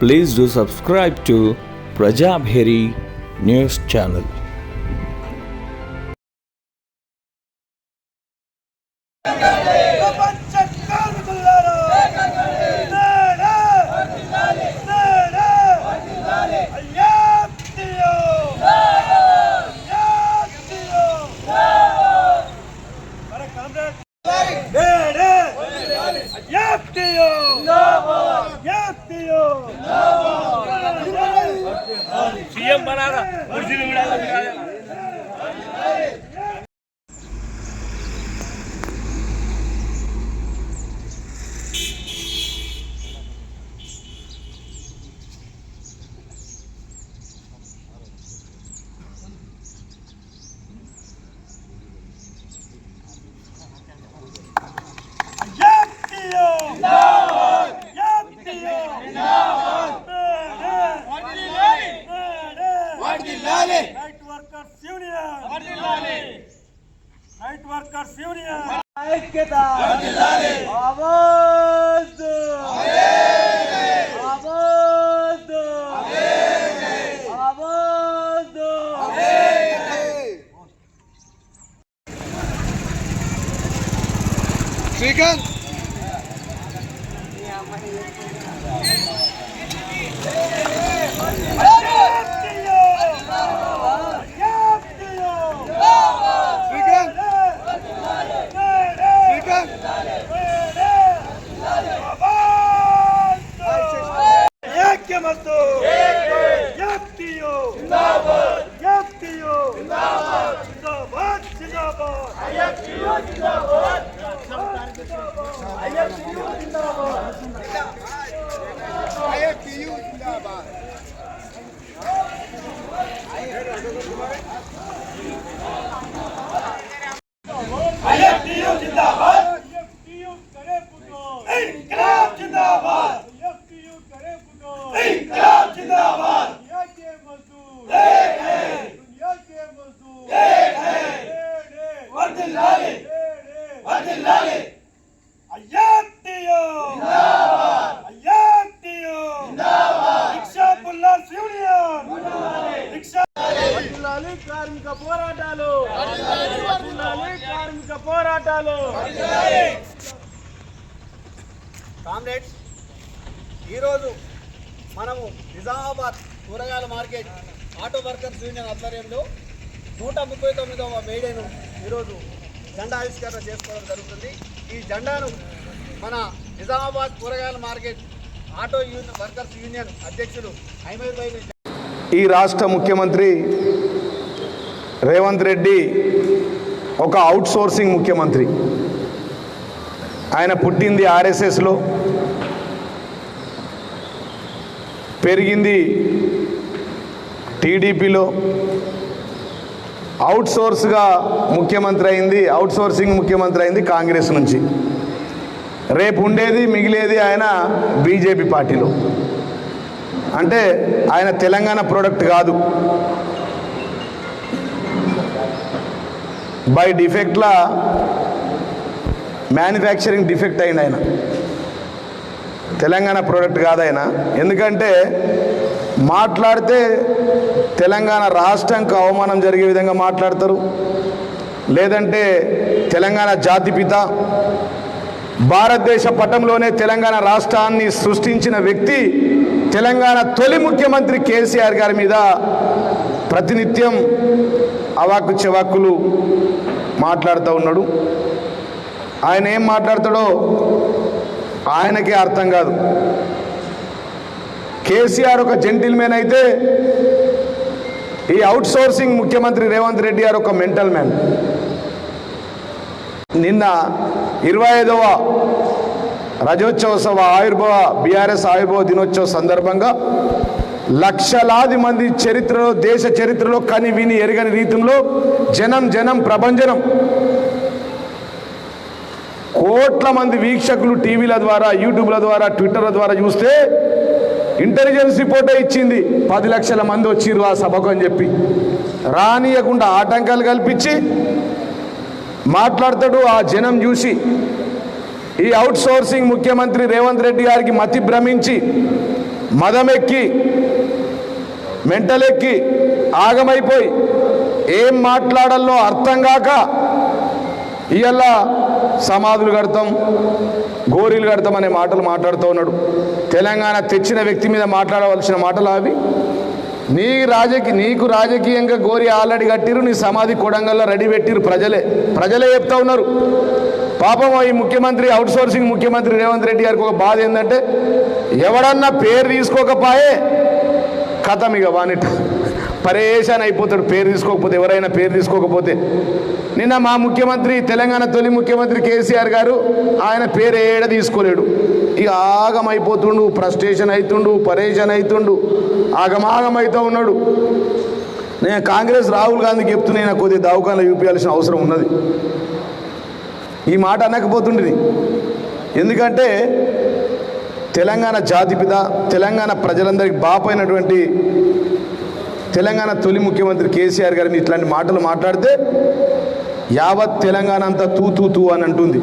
please do subscribe to Prajabheri News Channel. Yaptı ya! CM बना रहा। कुर्सी में बिठा Chicken! ಐಕ್ಯಮತ್ತು ವ್ಯಾಪ್ತಿಯು ವ್ಯಾಪ್ತಿಯು ಜಿಂದಾಬಾದ್ ಜಿಂದಾಬಾದ್ ಜಿಂದಾಬಾದ್ ಜಿಂದಾಬಾದ್ కార్మిక పోరాటాలు. కార్మిక పోరాటాలు. కామ్రేడ్స్ ఈరోజు మనము నిజామాబాద్ కూరగాయల మార్కెట్ ఆటో వర్కర్స్ యూనియన్ ఆధ్వర్యంలో నూట ముప్పై తొమ్మిదవ మేడేను ఈరోజు జెండా ఆవిష్కరణ చేసుకోవడం జరుగుతుంది. ఈ జెండాను మన నిజామాబాద్ కూరగాయల market auto union workers union అధ్యక్షులు భాయ్ ఈ రాష్ట్ర ముఖ్యమంత్రి రేవంత్ రెడ్డి ఒక అవుట్సోర్సింగ్ ముఖ్యమంత్రి. ఆయన పుట్టింది ఆర్ఎస్ఎస్లో. పెరిగింది టీడీపీలో. అవుట్సోర్స్గా ముఖ్యమంత్రి అయింది అవుట్సోర్సింగ్ ముఖ్యమంత్రి అయింది కాంగ్రెస్ నుంచి. రేపు ఉండేది మిగిలేది ఆయన బీజేపీ పార్టీలో. అంటే ఆయన తెలంగాణ ప్రోడక్ట్ కాదు. బై డిఫెక్ట్లా మ్యానుఫ్యాక్చరింగ్ డిఫెక్ట్ అయింది ఆయన. తెలంగాణ ప్రోడక్ట్ కాదు ఆయన. ఎందుకంటే మాట్లాడితే తెలంగాణ రాష్ట్రంకి అవమానం జరిగే విధంగా మాట్లాడతారు. లేదంటే తెలంగాణ జాతిపిత భారతదేశ పటంలోనే తెలంగాణ రాష్ట్రాన్ని సృష్టించిన వ్యక్తి తెలంగాణ తొలి ముఖ్యమంత్రి కేసీఆర్ గారి మీద ప్రతినిత్యం అవాక్కు చెవాక్కులు మాట్లాడుతూ ఉన్నాడు. ఆయన ఏం మాట్లాడతాడో ఆయనకే అర్థం కాదు. కేసీఆర్ ఒక జెంటిల్మెన్ అయితే ఈ అవుట్సోర్సింగ్ ముఖ్యమంత్రి రేవంత్ రెడ్డి గారు ఒక మెంటల్ మ్యాన్. నిన్న ఇరవై ఐదవ రజోత్సవ ఆయుర్భవ బీఆర్ఎస్ ఆయుర్భవ దినోత్సవ సందర్భంగా లక్షలాది మంది చరిత్రలో దేశ చరిత్రలో కని విని ఎరగని రీతిలో జనం జనం ప్రభంజనం. కోట్ల మంది వీక్షకులు టీవీల ద్వారా యూట్యూబ్ల ద్వారా ట్విట్టర్ల ద్వారా చూస్తే ఇంటెలిజెన్స్ రిపోర్టే ఇచ్చింది. పది లక్షల మంది వచ్చిర్రు ఆ సభకు అని చెప్పి. రానియకుండా ఆటంకాలు కల్పించి మాట్లాడతాడు ఆ జనం చూసి. ఈ అవుట్ సోర్సింగ్ ముఖ్యమంత్రి రేవంత్ రెడ్డి గారికి మతి భ్రమించి మదమెక్కి మెంటలెక్కి ఆగమైపోయి ఏం మాట్లాడాలో అర్థం కాక ఇవాళ సమాధులు కడతాం గోరీలు కడతాం అనే మాటలు మాట్లాడుతూ ఉన్నాడు. తెలంగాణ తెచ్చిన వ్యక్తి మీద మాట్లాడవలసిన మాటలు అవి? నీ రాజకీయ నీకు రాజకీయంగా గోరి ఆల్రెడీ కట్టిరు నీ సమాధి కొడంగల్లో రెడీ పెట్టిరు ప్రజలే. ప్రజలే చెప్తా ఉన్నారు. పాపం ఈ ముఖ్యమంత్రి అవుట్ సోర్సింగ్ ముఖ్యమంత్రి రేవంత్ రెడ్డి గారికి ఒక బాధ ఏంటంటే ఎవడన్నా పేరు తీసుకోకపోయే కథం ఇక వానిట. పరేషాన్ అయిపోతాడు పేరు తీసుకోకపోతే ఎవరైనా పేరు తీసుకోకపోతే. నిన్న మా ముఖ్యమంత్రి తెలంగాణ తొలి ముఖ్యమంత్రి కేసీఆర్ గారు ఆయన పేరు ఏడ తీసుకోలేడు. ఇక ఆగం అయిపోతుండు ఫ్రస్ట్రేషన్ అవుతుండు పరేషాన్ అవుతుండు ఆగమాగం అవుతూ ఉన్నాడు. నేను కాంగ్రెస్ రాహుల్ గాంధీకి చెప్తున్నా నాకు కొద్దిగా దవాఖానలో చూపించాల్సిన అవసరం ఉన్నది. ఈ మాట అనకపోతుండేది. ఎందుకంటే తెలంగాణ జాతిపిత తెలంగాణ ప్రజలందరికీ బాపైనటువంటి తెలంగాణ తొలి ముఖ్యమంత్రి కేసీఆర్ గారిని ఇట్లాంటి మాటలు మాట్లాడితే యావత్ తెలంగాణ అంతా తూ తూ తూ అని అంటుంది.